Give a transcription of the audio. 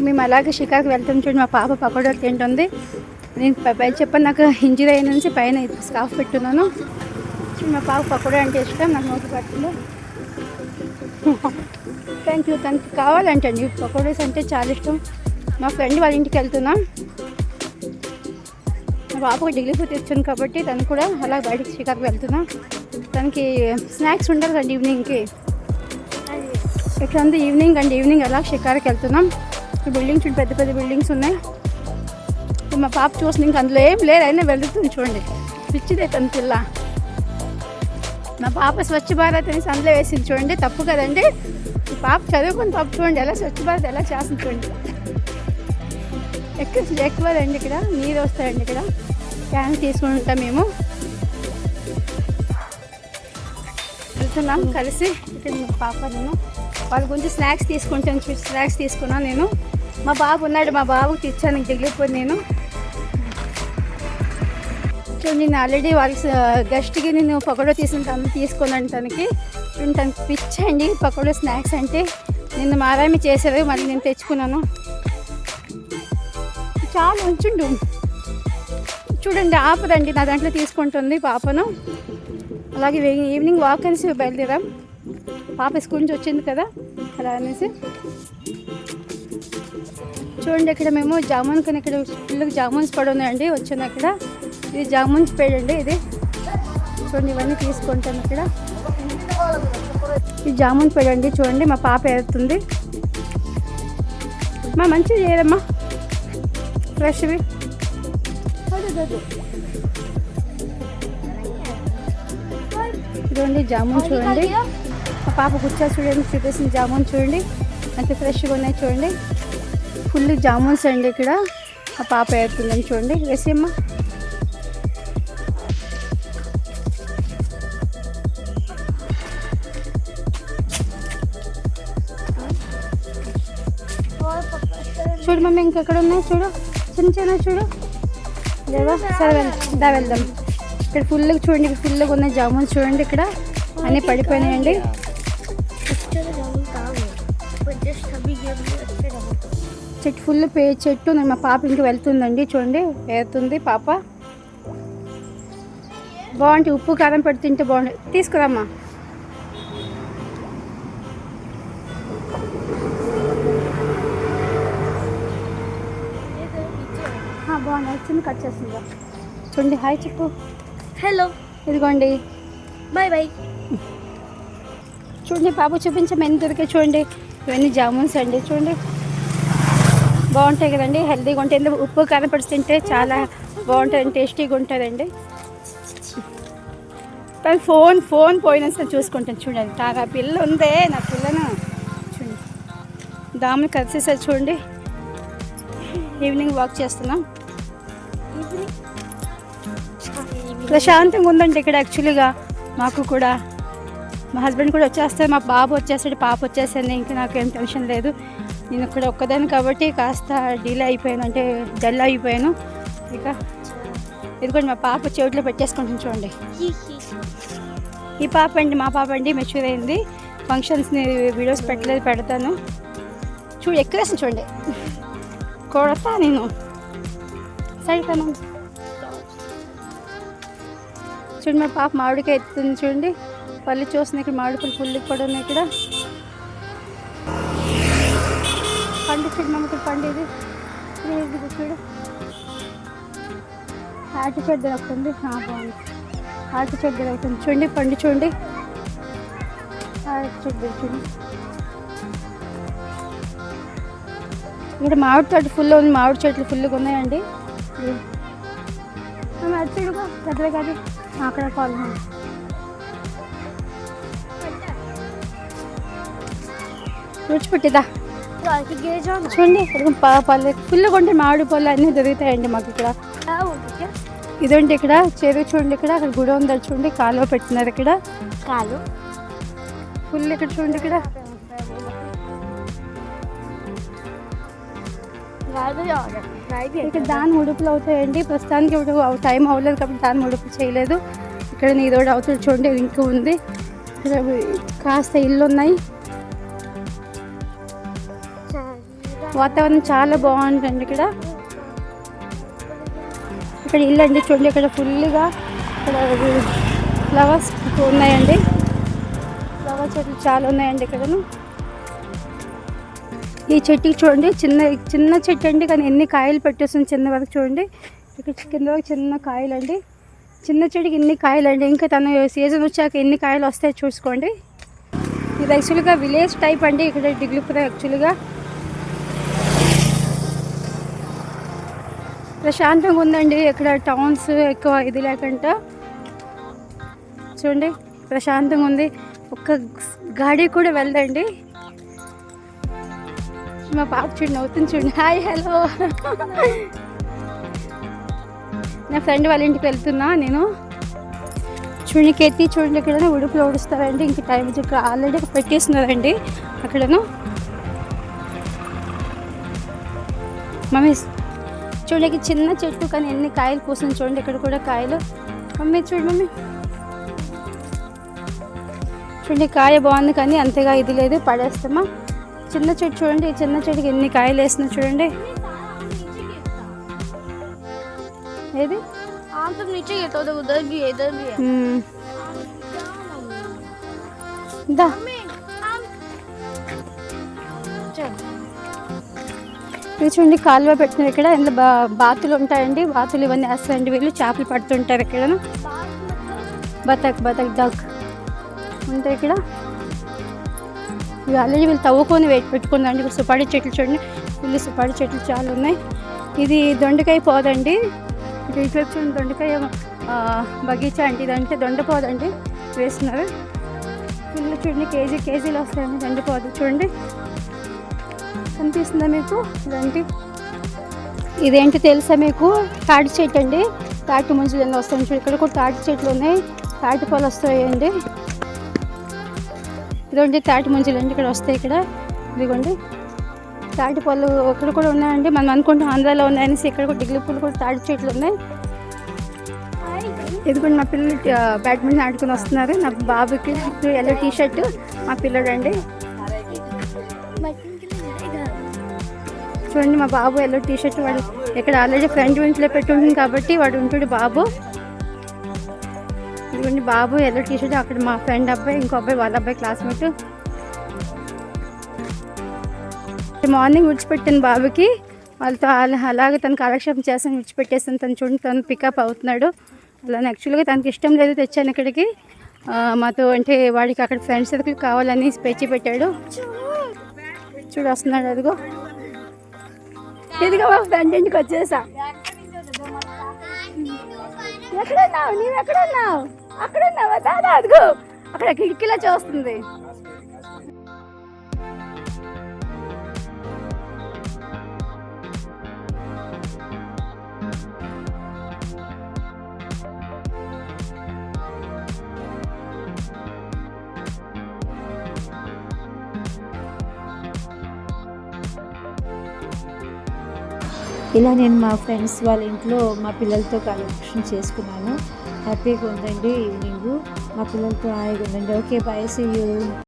మేము అలాగే షికార్కి వెళ్తాం చూడండి మా పాప పకోడీలు తింటుంది. నేను పై చెప్పాను నాకు ఇంజరీ అయిన నుంచి పైన స్కాఫ్ పెట్టున్నాను. మా పాప పకోడీ అంటే ఇష్టం నాకు నోటి పట్టింది థ్యాంక్ యూ తనకి కావాలంటండి పకోడీస్ అంటే చాలా ఇష్టం. మా ఫ్రెండ్ వాళ్ళ ఇంటికి వెళ్తున్నాం. మా పాపకు డిగ్రీ పూర్తి ఇచ్చాను కాబట్టి తను కూడా అలా బయటికి షికార్కి వెళ్తున్నాం. తనకి స్నాక్స్ ఉండాలి కండి ఈవినింగ్కి. ఇక్కడ ఉంది ఈవినింగ్ అండ్ ఈవినింగ్ అలా షికార్కి వెళ్తున్నాం? మస్తు బిల్డింగ్ చూడు పెద్ద పెద్ద బిల్డింగ్స్ ఉన్నాయి. మా పాప చూసిన ఇంక అందులో ఏం లేదు అయినా వెళ్తుంది చూడండి. పిచ్చిదే తన పిల్ల. మా పాప స్వచ్ఛ భారత్ అనేసి అందులో వేసింది చూడండి తప్పు కదండి. ఈ పాప చదువుకుని తప్పు చూడండి ఎలా స్వచ్ఛ భారత్ ఎలా చేస్తుంది చూడండి. ఎక్కువ ఎక్కువదండి ఇక్కడ నీరు వస్తాయండి ఇక్కడ. క్యాన్ తీసుకుని ఉంటాం మేము. వెళ్తున్నాం కలిసి ఇక్కడ మా పాప నేను. వాళ్ళ గురించి స్నాక్స్ తీసుకుంటాను స్నాక్స్ తీసుకున్నాను నేను. మా బాబు ఉన్నాడు మా బాబుకి తెచ్చాను దిగిపోయి నేను. సో నేను ఆల్రెడీ వాళ్ళ గెస్ట్కి నేను పకోడో తీసిన తను తీసుకున్నాను తనకి తనకి పిచ్చండి పకోడో స్నాక్స్ అంటే నిన్న మారామి చేసేది మళ్ళీ నేను తెచ్చుకున్నాను. చాలా ఉంచుండు. చూడండి ఆపదండి నా దాంట్లో తీసుకుంటుంది పాపను. అలాగే ఈవినింగ్ వాక్ అనేసి బయలుదేరాం. పాప స్కూల్ నుంచి వచ్చింది కదా అలా అనేసి. చూడండి ఇక్కడ మేము జామున్ కానీ ఇక్కడ పిల్లలకు జామున్స్ పడి ఉన్నాయండి. వచ్చాను అక్కడ ఇది జామున్స్ పేడండి అండి ఇది. చూడండి ఇవన్నీ తీసుకుంటాను ఇక్కడ. ఇది జామున్ పేడండి అండి. చూడండి మా పాప ఏరుతుంది. మా మంచిగా చేయరమ్మా ఫ్రెష్వి. చూడండి జామున్ చూడండి. మా పాప గుచ్చా చూడండి చూపేసిన జామున్ చూడండి. ఎంత ఫ్రెష్గా ఉన్నాయి చూడండి. ఫుల్ జామున్స్ అండి ఇక్కడ. ఆ పాప వేస్తుందని చూడండి. వేసేమ్మా చూడు మమ్మీ ఇంకెక్కడ ఉన్నాయి? చూడు. చిన్న చిన్న చూడు. లేవా? సరే వెళ్దాం. దా వెళ్దాం. ఇక్కడ ఫుల్గా చూడండి. ఫుల్గా ఉన్నాయి జామున్స్ చూడండి ఇక్కడ. అన్నీ పడిపోయినాయండి. చెట్టు ఫుల్ పే చెట్టు నేను మా పాప ఇంటికి వెళ్తుందండి. చూడండి వెళ్తుంది పాప? బాగుంటుంది ఉప్పు కారం పెట్టి తింటే బాగుంటుంది తీసుకురామ్మా. బాగుంది. వచ్చింది కట్ చేసిందా చూడండి హాయ్ చెప్పు. హలో ఇదిగోండి. బాయ్ బాయ్ చూడండి పాప చూపించం దొరికే చూడండి. ఇవన్నీ జామున్స్ అండి. చూడండి. బాగుంటాయి కదండి హెల్తీగా ఉంటాయి. ఎందుకు ఉప్పు కారం తింటే చాలా బాగుంటుంది టేస్టీగా ఉంటుందండి. తను ఫోన్ ఫోన్ పోయినా సరే చూసుకుంటాను. చూడండి తాగా పిల్ల ఉందే నా పిల్లను? చూడండి దాములు కలిసేసారి చూడండి. ఈవినింగ్ వాక్ చేస్తున్నాం. ప్రశాంతంగా ఉందండి ఇక్కడ యాక్చువల్గా. మాకు కూడా మా హస్బెండ్ కూడా వచ్చేస్తారు మా బాబు వచ్చేస్తాడు పాప వచ్చేసింది ఇంకా నాకు ఏం టెన్షన్ లేదు. నేను ఇక్కడ ఒక్కదాన్ని కాబట్టి కాస్త డీలే అయిపోయాను అంటే డల్ అయిపోయాను. ఇక ఇదిగోండి మా పాప చెవిట్లో పెట్టేసుకుంటుంది చూడండి. ఈ పాప అండి మా పాప అండి మెచ్యూర్ అయింది. ఫంక్షన్స్ని వీడియోస్ పెట్టలేదు పెడతాను. చూడు ఎక్కడేసి చూడండి. కొడతా నేను. సరిపోను చూడండి మా పాప మామిడికాయ ఎత్తుంది చూడండి. పళ్ళు చూస్తుంది ఇక్కడ మామిడికాయలు పుల్లి కూడా ఉన్నాయి ఇక్కడ. పండు చూడు మమ్మకి పండు ఇది. ఇది చూడు. ఆటి చెట్టు దొరుకుతుంది బాగుంది. ఆటి చెట్టు అవుతుంది చూడండి పండు చూడండి. ఆటి చెట్టు చూడండి ఇక్కడ మామిడి తోట ఫుల్ ఉంది. మామిడి చెట్లు ఫుల్గా ఉన్నాయండి. అది చూడుకో పెద్దగా కాదు. అక్కడ కాల్ విడిచిపెట్టిదా చూడండి పళ్ళు ఫుల్గా ఉంటే మామిడి పళ్ళు అన్నీ దొరుకుతాయండి మాకు ఇక్కడ. ఇదండి ఇక్కడ చెరువు చూడండి ఇక్కడ అక్కడ గుడి ఉంది చూడండి కాలువ పెట్టినారు ఇక్కడ. కాలు. ఫుల్ ఇక్కడ చూడండి ఇక్కడ. ఇక్కడ దాని ఉడుపులు అవుతాయండి. ప్రస్తుతానికి ఇప్పుడు టైం అవ్వలేదు కాబట్టి దాని ఉడుపు చేయలేదు. ఇక్కడ నీదోడు అవుతుంది చూడండి ఇంకా ఉంది. కాస్త ఇల్లు ఉన్నాయి వాతావరణం చాలా బాగుంటుంది ఇక్కడ. ఇక్కడ ఇల్లు అండి చూడండి ఇక్కడ ఫుల్గా ఇక్కడ ఫ్లవర్స్ ఉన్నాయండి. ఫ్లవర్ చెట్లు చాలా ఉన్నాయండి ఇక్కడను. ఈ చెట్టుకి చూడండి చిన్న చిన్న చెట్టు అండి కానీ ఎన్ని కాయలు పెట్టేస్తుంది చిన్న వరకు చూడండి. ఇక్కడ కింద వరకు చిన్న కాయలు అండి చిన్న చెట్టుకి ఎన్ని కాయలు అండి ఇంకా తన సీజన్ వచ్చాక ఎన్ని కాయలు వస్తాయో చూసుకోండి. ఇది యాక్చువల్గా విలేజ్ టైప్ అండి ఇక్కడ డిగ్లిపుర యాక్చువల్గా ప్రశాంతంగా ఉందండి. ఇక్కడ టౌన్స్ ఎక్కువ ఇది లేకుండా. చూడండి ప్రశాంతంగా ఉంది. ఒక్క గాడి కూడా వెళ్దండి. మా పాప చూడండి అవుతుంది చూడండి. హాయ్ హలో నా ఫ్రెండ్ వాళ్ళ ఇంటికి వెళ్తున్నా నేను. చూడండి కెత్తి చూడండి ఇక్కడ ఉడుపులో ఉడుస్తారండి ఇంక టైం ఇక్కడ ఆల్రెడీ పెట్టేస్తున్నారండి అక్కడను. మమ్మీ చూడండి చిన్న చెట్టు కానీ ఎన్ని కాయలు కూర్చుని చూడండి ఇక్కడ కూడా కాయలు. మమ్మీ చూడు మమ్మీ. చూడండి కాయ బాగుంది కానీ అంతగా ఇది లేదు పడేస్తామా? చిన్న చెట్టు చూడండి ఈ చిన్న చెట్టుకి ఎన్ని కాయలు వేసినా చూడండి. ఏది? దా. ఇది చూడండి కాలువ పెట్టినారు ఇక్కడ. ఇందులో బా బాతులు ఉంటాయండి. బాతులు ఇవన్నీ వేస్తాయండి వీళ్ళు చేపలు పడుతుంటారు ఇక్కడ. బతక్ బతక్ దక్ ఉంటాయి ఇక్కడ. ఇవి ఆల్రెడీ వీళ్ళు తవ్వుకొని వెయిట్ పెట్టుకుందండి ఇక్కడ సుపాడి చెట్లు చూడండి. వీళ్ళు సుపాడి చెట్లు చాలా ఉన్నాయి. ఇది దొండకాయ పోదండి. ఇటు ఇటువైపు చూడండి దొండకాయ బగీచా అండి. ఇదంటే దొండ పోదండి. వేస్తున్నారు. వీళ్ళు చూడండి కేజీ కేజీలు వస్తాయండి దొండ పోదు. చూడండి. కనిపిస్తుందా మీకు? ఇదంటే? ఇదేంటి తెలుసా మీకు? తాటి చెట్టు అండి. తాటి ముంజులు ఎన్ని వస్తాయి చూడు. ఇక్కడ కూడా తాటి చెట్లు ఉన్నాయి. తాటి పాలు వస్తాయండి. ఇదిగోండి తాటి ముంజలు అండి. ఇక్కడ వస్తాయి ఇక్కడ. ఇదిగోండి. తాటి పళ్ళు ఇక్కడ కూడా ఉన్నాయండి. మనం అనుకుంటాం ఆంధ్రాలో ఉన్నాయనేసి ఇక్కడ కూడా డిగ్లీ పూలు కూడా తాటి చెట్లు ఉన్నాయి. ఇదిగోండి మా పిల్లలు బ్యాడ్మింటన్ ఆడుకుని వస్తున్నారు. నా బాబుకి ఎల్లో టీ షర్ట్ మా పిల్లడండి. చూడండి మా బాబు ఎల్లో టీ షర్ట్ వాడు ఇక్కడ ఆల్రెడీ ఫ్రెండ్ ఇంట్లో పెట్టి కాబట్టి వాడు ఉంటాడు బాబు. ఇదిగోండి బాబు ఎల్లో టీ షర్ట్ అక్కడ మా ఫ్రెండ్ అబ్బాయి ఇంకో అబ్బాయి వాళ్ళ అబ్బాయి క్లాస్మేట్. మార్నింగ్ విడిచిపెట్టాను బాబుకి. వాళ్ళతో అలాగే తను కాలక్షేపం చేస్తాను విడిచిపెట్టేస్తాను. తను చూడండి తను పికప్ అవుతున్నాడు. అలా యాక్చువల్గా తనకి ఇష్టం లేదు తెచ్చాను ఇక్కడికి. మాతో అంటే వాడికి అక్కడ ఫ్రెండ్స్ సర్కిల్ కావాలని స్పెచ్చి పెట్టాడు. చూడు వస్తున్నాడు అదిగో. ఇదిగో మా ఫ్రెండ్ ఇంటికి వచ్చేసా. ఎక్కడున్నావు? నీవు ఎక్కడున్నావు? అక్కడ దాదా అదిగో. అక్కడ కిటికీలో చూస్తుంది. ఇలా నేను మా ఫ్రెండ్స్ వాళ్ళ ఇంట్లో మా పిల్లలతో కలెక్షన్ చేసుకున్నాను. హ్యాపీగా ఉందండి ఈవినింగ్. మా పిల్లలతో హాయిగా ఉందండి ఓకే బాయ్ సీ యూ